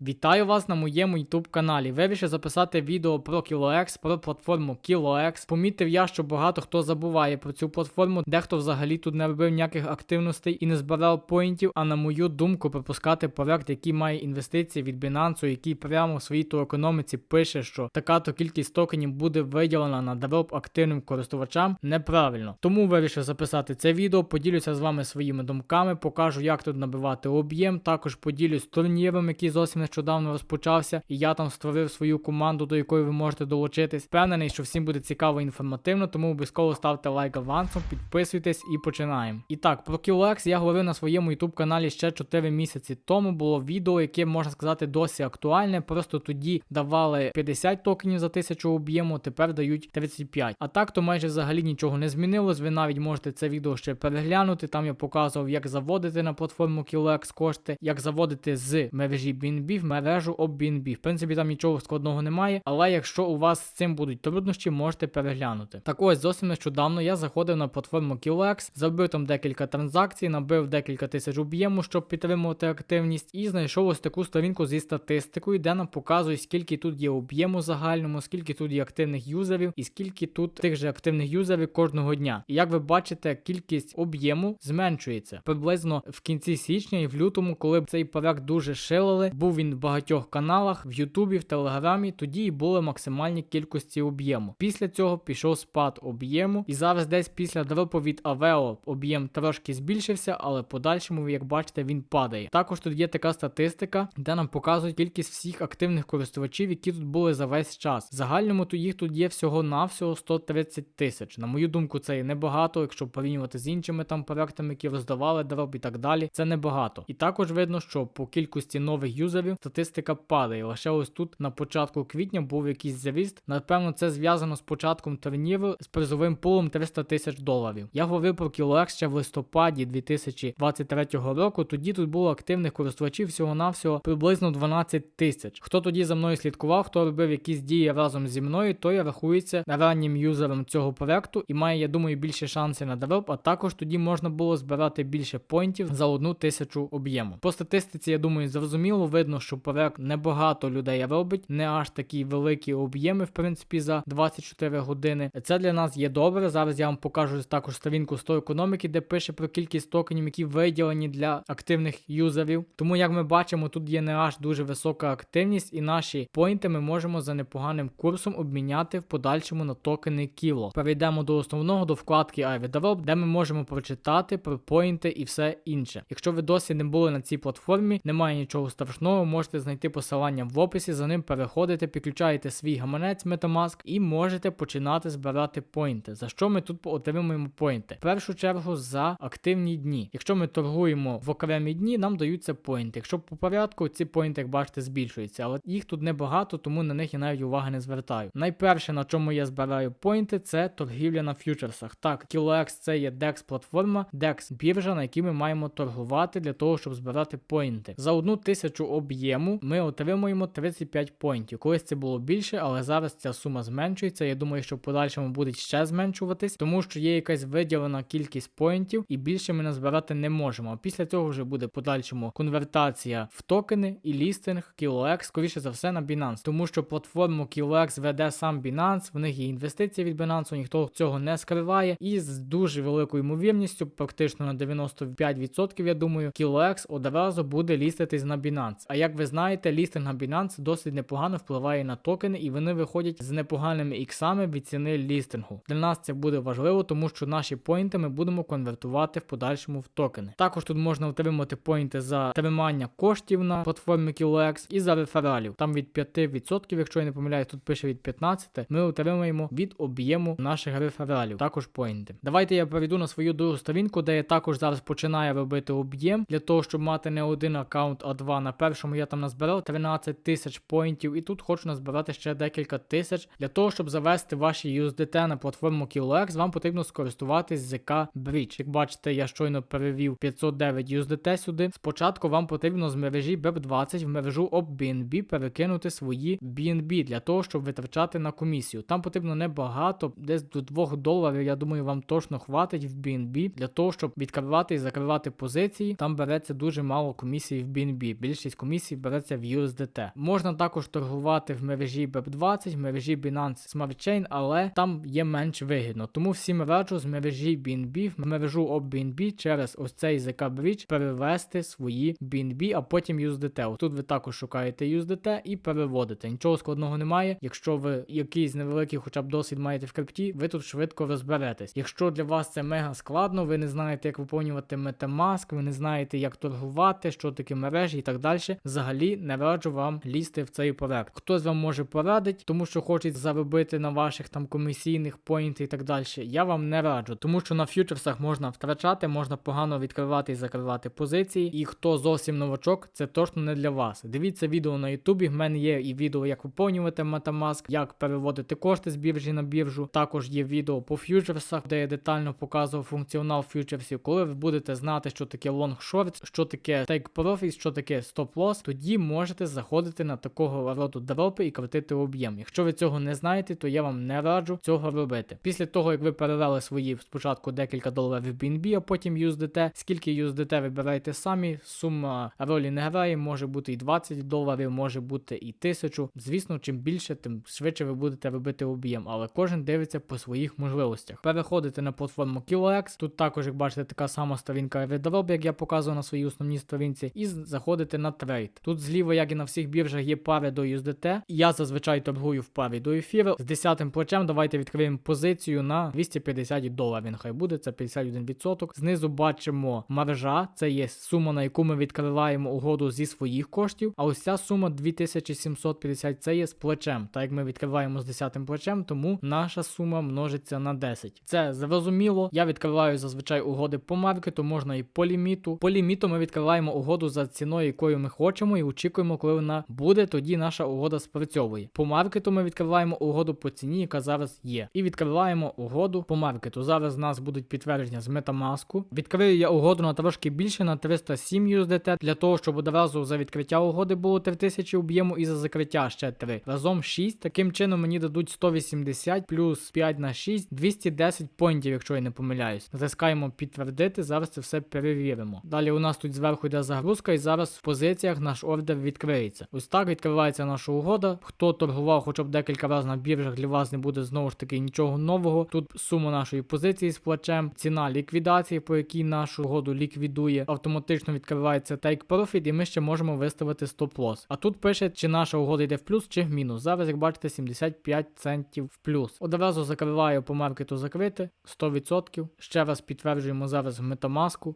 Вітаю вас на моєму YouTube каналі. Вирішив записати відео про KiloX, про платформу KiloX. Помітив я, що багато хто забуває про цю платформу, дехто взагалі тут не робив ніяких активностей і не збирав поінтів. А на мою думку, пропускати проект, який має інвестиції від Binance, який прямо в своїй економіці пише, що така то кількість токенів буде виділена на дроп активним користувачам, неправильно. Тому вирішив записати це відео, поділюся з вами своїми думками, покажу, як тут набивати об'єм. Також поділюсь турніром, який зовсім нещодавно розпочався, і я там створив свою команду, до якої ви можете долучитись. Впевнений, що всім буде цікаво і інформативно, тому обов'язково ставте лайк авансом, підписуйтесь і починаємо. І так, про QLX я говорив на своєму YouTube каналі ще 4 місяці тому. Було відео, яке можна сказати досі актуальне. Просто тоді давали 50 токенів за 1000 об'єму, тепер дають 35. А так то майже взагалі нічого не змінилось. Ви навіть можете це відео ще переглянути. Там я показував, як заводити на платформу QLX кошти, як заводити з мережі BNB в мережу об BNB. В принципі, там нічого складного немає, але якщо у вас з цим будуть труднощі, можете переглянути. Так ось зовсім нещодавно я заходив на платформу QLX, зробив там декілька транзакцій, набив декілька тисяч об'єму, щоб підтримувати активність, і знайшов ось таку сторінку зі статистикою, де нам показує, скільки тут є об'єму загальному, скільки тут є активних юзерів, і скільки тут тих же активних юзерів кожного дня. І як ви бачите, кількість об'єму зменшується приблизно в кінці січня і в лютому, коли цей проект дуже шилили, був він в багатьох каналах, в Ютубі, в Телеграмі, тоді і були максимальні кількості об'єму. Після цього пішов спад об'єму, і зараз десь після дропу від Авео об'єм трошки збільшився, але подальшому, як бачите, він падає. Також тут є така статистика, де нам показують кількість всіх активних користувачів, які тут були за весь час. В загальному то їх тут є всього навсього 130 тисяч. На мою думку, це є небагато, якщо порівнювати з іншими там проектами, які роздавали дроп і так далі. Це небагато. І також видно, що по кількості нових юзерів статистика падає. Лише ось тут на початку квітня був якийсь зріст. Напевно, це зв'язано з початком турніру з призовим пулом 300 тисяч доларів. Я говорив про KiloX ще в листопаді 2023 року. Тоді тут було активних користувачів всього-навсього приблизно 12 тисяч. Хто тоді за мною слідкував, хто робив якісь дії разом зі мною, той рахується раннім юзером цього проекту і має, я думаю, більше шансів на дроп, а також тоді можна було збирати більше поінтів за одну тисячу об'єму. По статистиці, я думаю, зрозуміло видно, що проект небагато людей робить, не аж такі великі об'єми, в принципі, за 24 години. Це для нас є добре. Зараз я вам покажу також сторінку з тої економіки, де пише про кількість токенів, які виділені для активних юзерів. Тому, як ми бачимо, тут є не аж дуже висока активність, і наші поінти ми можемо за непоганим курсом обміняти в подальшому на токени Кіло. Перейдемо до основного, до вкладки iVidrop, де ми можемо прочитати про поінти і все інше. Якщо ви досі не були на цій платформі, немає нічого страшного, можете знайти посилання в описі, за ним переходите, підключаєте свій гаманець Metamask і можете починати збирати поінти. За що ми тут отримуємо поінти? В першу чергу за активні дні. Якщо ми торгуємо в окремі дні, нам даються поінти. Якщо по порядку ці поінти, як бачите, збільшуються, але їх тут небагато, тому на них я навіть уваги не звертаю. Найперше, на чому я збираю поінти, це торгівля на фьючерсах. Так, KiloX це є DEX платформа, DEX біржа, на якій ми маємо торгувати для того, щоб збирати поінти. За одну тисячу об'єму ми отримуємо 35 поінтів. Колись це було більше, але зараз ця сума зменшується. Я думаю, що в подальшому буде ще зменшуватись, тому що є якась виділена кількість поінтів, і більше ми назбирати не можемо. Після цього вже буде в подальшому конвертація в токени і лістинг KiloX, скоріше за все на Binance, тому що платформу KiloX веде сам Binance, в них є інвестиції від Binance, ніхто цього не скриває, і з дуже великою ймовірністю, практично на 95%, я думаю, KiloX одразу буде ліститись на Binance. А як ви знаєте, лістинг на Binance досить непогано впливає на токени, і вони виходять з непоганими іксами від ціни лістингу. Для нас це буде важливо, тому що наші поінти ми будемо конвертувати в подальшому в токени. Також тут можна отримати поінти за тримання коштів на платформі KiloX і за рефералів. Там від 5%, якщо я не помиляюсь, тут пише від 15%, ми отримаємо від об'єму наших рефералів. Також поінти. Давайте я перейду на свою другу сторінку, де я також зараз починаю робити об'єм для того, щоб мати не один аккаунт, а два. На першому я там назбирав 13 тисяч поінтів, і тут хочу назбирати ще декілька тисяч. Для того, щоб завести ваші USDT на платформу KiloX, вам потрібно скористуватись ZK Bridge. Як бачите, я щойно перевів 509 USDT сюди. Спочатку вам потрібно з мережі BEP20 в мережу OpBNB перекинути свої BNB для того, щоб витрачати на комісію. Там потрібно небагато, десь до 2 доларів, я думаю, вам точно хватить в BNB для того, щоб відкривати і закривати позиції. Там береться дуже мало комісії в BNB. Більшість комісій комісії береться в USDT. Можна також торгувати в мережі BEP20, в мережі Binance Smart Chain, але там є менш вигідно. Тому всім раджу з мережі BNB в мережу OBNB через ось цей ZK Bridge перевести свої BNB, а потім USDT. Тут ви також шукаєте USDT і переводите. Нічого складного немає. Якщо ви якийсь невеликий, хоча б досвід маєте в крипті, ви тут швидко розберетесь. Якщо для вас це мега складно, ви не знаєте, як виповнювати Metamask, ви не знаєте, як торгувати, що таке мережі і так далі. Взагалі не раджу вам лізти в цей проект. Хтось вам може порадить, тому що хочуть заробити на ваших там комісійних поінтах і так далі. Я вам не раджу, тому що на фьючерсах можна втрачати, можна погано відкривати і закривати позиції. І хто зовсім новачок, це точно не для вас. Дивіться відео на Ютубі. В мене є і відео, як виповнювати Metamask, як переводити кошти з біржі на біржу. Також є відео по фьючерсах, де я детально показував функціонал фьючерсів. Коли ви будете знати, що таке long short, що таке take profit, що таке stop loss, тоді можете заходити на такого роду дропи і крутити об'єм. Якщо ви цього не знаєте, то я вам не раджу цього робити. Після того, як ви перевели свої спочатку декілька доларів в BNB, а потім USDT, скільки USDT вибираєте самі, сума ролі не грає, може бути і 20 доларів, може бути і 1000. Звісно, чим більше, тим швидше ви будете робити об'єм, але кожен дивиться по своїх можливостях. Переходите на платформу KiloX, тут також, як бачите, така сама сторінка Redrab, як я показував на своїй основній сторінці, і заходите на трейд. Тут зліва, як і на всіх біржах, є пари до USDT. Я зазвичай торгую в парі до ефіру. З 10 плечем давайте відкриємо позицію на 250 доларів. Нехай буде це 51%. Знизу бачимо маржа, це є сума, на яку ми відкриваємо угоду зі своїх коштів. А ось ця сума 2750 це є з плечем. Так як ми відкриваємо з 10 плечем, тому наша сума множиться на 10. Це зрозуміло. Я відкриваю зазвичай угоди по маркету, можна і по ліміту. По ліміту ми відкриваємо угоду за ціною, якою ми хочемо, і очікуємо, коли вона буде. Тоді наша угода спрацьовує. По маркету ми відкриваємо угоду по ціні, яка зараз є. І відкриваємо угоду по маркету. Зараз в нас будуть підтвердження з Metamask. Відкрию я угоду на трошки більше на 307 USDT, для того, щоб одразу за відкриття угоди було 3000 об'єму і за закриття ще 3. Разом 6. Таким чином мені дадуть 180 плюс 5 на 6, 210 поінтів, якщо я не помиляюсь. Натискаємо підтвердити, зараз це все перевіримо. Далі у нас тут зверху йде загрузка, і зараз в позиціях наш ордер відкриється. Ось так відкривається наша угода. Хто торгував хоча б декілька разів на біржах, для вас не буде знову ж таки нічого нового. Тут сума нашої позиції з плачем, ціна ліквідації, по якій нашу угоду ліквідує, автоматично відкривається take profit, і ми ще можемо виставити стоп-лосс. А тут пише, чи наша угода йде в плюс, чи в мінус. Зараз, як бачите, 75 центів в плюс. Одразу закриваю по маркету закрити 100%. Ще раз підтверджуємо зараз в Metamask.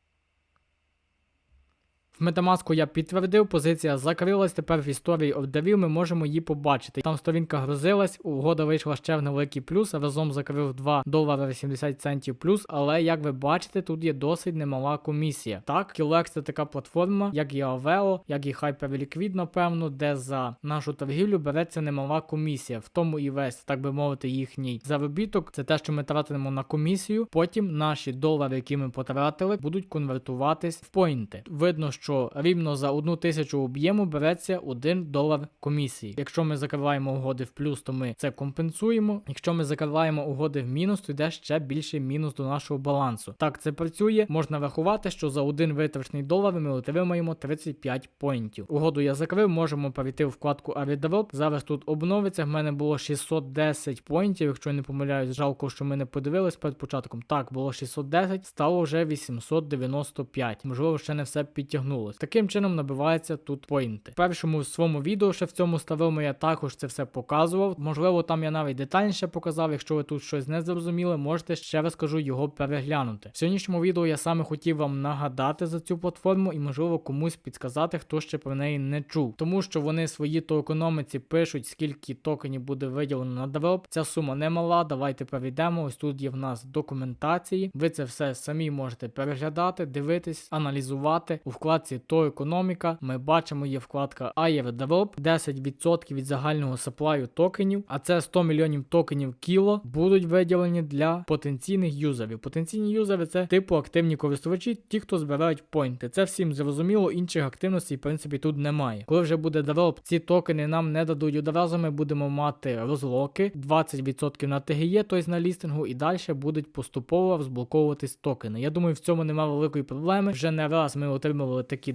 В Metamask я підтвердив, позиція закрилась. Тепер в історії ордерів ми можемо її побачити. Там сторінка грузилась, угода вийшла ще в невеликий плюс, разом закрив 2 долари 80 центів плюс. Але як ви бачите, тут є досить немала комісія. Так, KillX це така платформа, як і Aveo, як і Hyperliquid, напевно, де за нашу торгівлю береться немала комісія. В тому і весь, так би мовити, їхній заробіток. Це те, що ми тратимо на комісію. Потім наші долари, які ми потратили, будуть конвертуватись в поінти. Видно, що рівно за одну тисячу об'єму береться 1 долар комісії. Якщо ми закриваємо угоди в плюс, то ми це компенсуємо. Якщо ми закриваємо угоди в мінус, то йде ще більший мінус до нашого балансу. Так це працює. Можна рахувати, що за один витрачений долар ми отримаємо 35 поінтів. Угоду я закрив, можемо перейти в вкладку Avidrop. Зараз тут обновиться. В мене було 610 поінтів. Якщо я не помиляюсь, жалко, що ми не подивились перед початком. Так, було 610, стало вже 895. Можливо, ще не все підтягнулось. Таким чином набивається тут поінти. В першому своєму відео ще в цьому старому я також це все показував. Можливо, там я навіть детальніше показав. Якщо ви тут щось не зрозуміли, можете ще раз його переглянути. В сьогоднішньому відео я саме хотів вам нагадати за цю платформу і, можливо, комусь підказати, хто ще про неї не чув. Тому що вони свої токеномиці пишуть, скільки токенів буде виділено на дроп. Ця сума немала. Давайте перейдемо. Ось тут є в нас документації. Ви це все самі можете переглядати, дивитись, аналізувати у вкладці то економіка. Ми бачимо, є вкладка Airdrop, 10% від загального саплаю токенів, а це 100 мільйонів токенів кіло будуть виділені для потенційних юзерів. Потенційні юзери це типу активні користувачі, ті, хто збирають поінти. Це всім зрозуміло, інших активностей, в принципі, тут немає. Коли вже буде дроп, ці токени нам не дадуть одразу. Ми будемо мати розлоки, 20% на TGE, тобто на лістингу, і далі будуть поступово розблоковуватись токени. Я думаю, в цьому немає великої проблеми. Вже не раз ми отримували такі.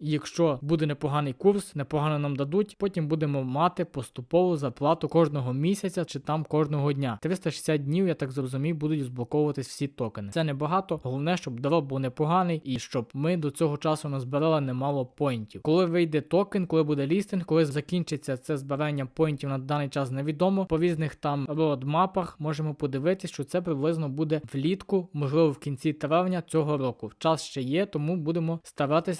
І якщо буде непоганий курс, непогано нам дадуть, потім будемо мати поступову зарплату кожного місяця чи там кожного дня. 360 днів, я так зрозумів, будуть розблоковуватись всі токени. Це небагато. Головне, щоб дроп був непоганий і щоб ми до цього часу назбирали немало поінтів. Коли вийде токен, коли буде лістинг, коли закінчиться це збирання поінтів на даний час невідомо. По різних там родмапах можемо подивитись, що це приблизно буде влітку, можливо, в кінці травня цього року. Час ще є, тому будемо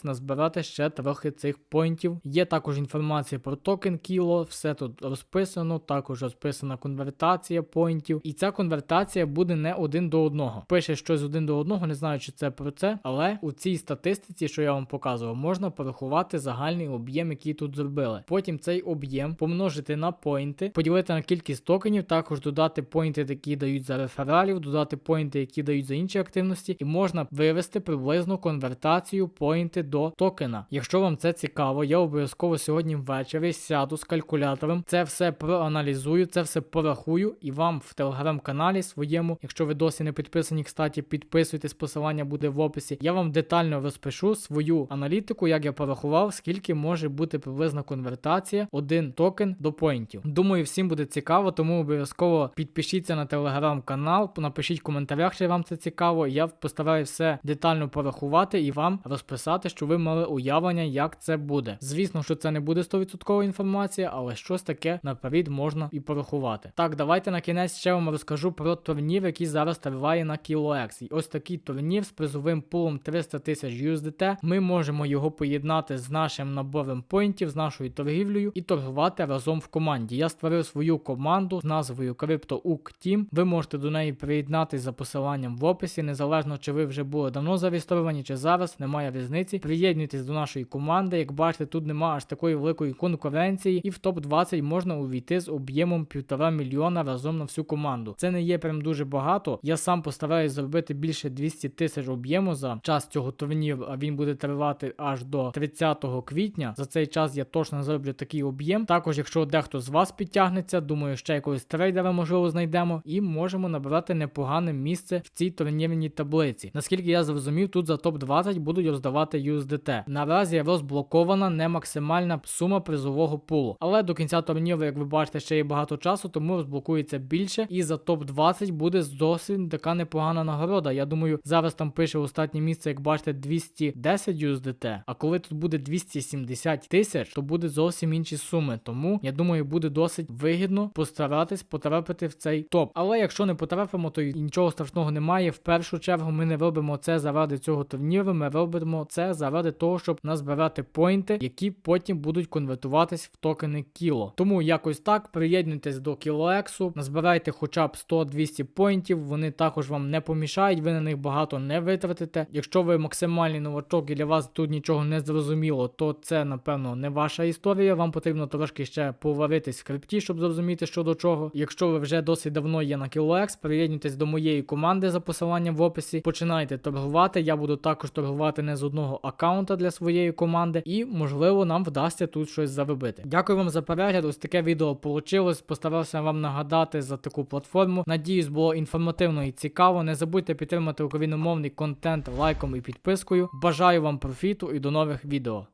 старатись назбирати ще трохи цих поінтів. Є також інформація про токен Кіло, все тут розписано, також розписана конвертація поінтів. І ця конвертація буде не один до одного. Пише щось один до одного, не знаю, чи це про це, але у цій статистиці, що я вам показував, можна порахувати загальний об'єм, який тут зробили. Потім цей об'єм помножити на поінти, поділити на кількість токенів, також додати поінти, які дають за рефералів, додати поінти, які дають за інші активності, і можна вивести приблизно конвертацію поінти до токена. Якщо вам це цікаво, я обов'язково сьогодні ввечері сяду з калькулятором, це все проаналізую, це все порахую і вам в телеграм-каналі своєму, якщо ви досі не підписані, кстати, підписуйтесь, посилання буде в описі. Я вам детально розпишу свою аналітику, як я порахував, скільки може бути приблизна конвертація один токен до поінтів. Думаю, всім буде цікаво, тому обов'язково підпишіться на телеграм-канал, напишіть в коментарях, чи вам це цікаво. Я постараюсь все детально порахувати і вам розписати, що ви мали уявлення, як це буде. Звісно, що це не буде 100% інформація, але щось таке наперед можна і порахувати. Так, давайте на кінець ще вам розкажу про турнір, який зараз триває на KiloX. І ось такий турнір з призовим пулом 300 тисяч USDT. Ми можемо його поєднати з нашим набором поінтів, з нашою торгівлею і торгувати разом в команді. Я створив свою команду з назвою CryptoUK Team. Ви можете до неї приєднатися за посиланням в описі, незалежно чи ви вже були давно зареєстровані, чи зараз, немає різниці. Приєднуйтесь до нашої команди. Як бачите, тут немає аж такої великої конкуренції, і в топ-20 можна увійти з об'ємом півтора мільйона разом на всю команду. Це не є прям дуже багато. Я сам постараюсь зробити більше 200 тисяч об'єму за час цього турніру, а він буде тривати аж до 30 квітня. За цей час я точно зроблю такий об'єм. Також, якщо дехто з вас підтягнеться, думаю, ще якогось трейдера можливо знайдемо, і можемо набрати непогане місце в цій турнірній таблиці. Наскільки я зрозумів, тут за топ-20 будуть роздавати USDT. Наразі розблокована не максимальна сума призового пулу. Але до кінця турніру, як ви бачите, ще є багато часу, тому розблокується більше. І за топ-20 буде досить така непогана нагорода. Я думаю, зараз там пише останнє місце, як бачите, 210 USDT. А коли тут буде 270 тисяч, то буде зовсім інші суми. Тому я думаю, буде досить вигідно постаратись потрапити в цей топ. Але якщо не потрапимо, то нічого страшного немає. В першу чергу ми не робимо це заради цього турніру. Ми робимо це заради того, щоб назбирати поінти, які потім будуть конвертуватись в токени кіло. Тому якось так приєднуйтесь до кілоексу, назбирайте хоча б 100-200 поінтів. Вони також вам не помішають, ви на них багато не витратите. Якщо ви максимальний новачок і для вас тут нічого не зрозуміло, то це напевно не ваша історія. Вам потрібно трошки ще поваритись в крипті, щоб зрозуміти, що до чого. Якщо ви вже досить давно є на KiloX, приєднуйтесь до моєї команди за посиланням в описі. Починайте торгувати. Я буду також торгувати не з одного аккаунта для своєї команди, і можливо нам вдасться тут щось завибити. Дякую вам за перегляд. Ось таке відео вийшло. Постарався вам нагадати за таку платформу. Надіюсь, було інформативно і цікаво. Не забудьте підтримати україномовний контент лайком і підпискою. Бажаю вам профіту і до нових відео.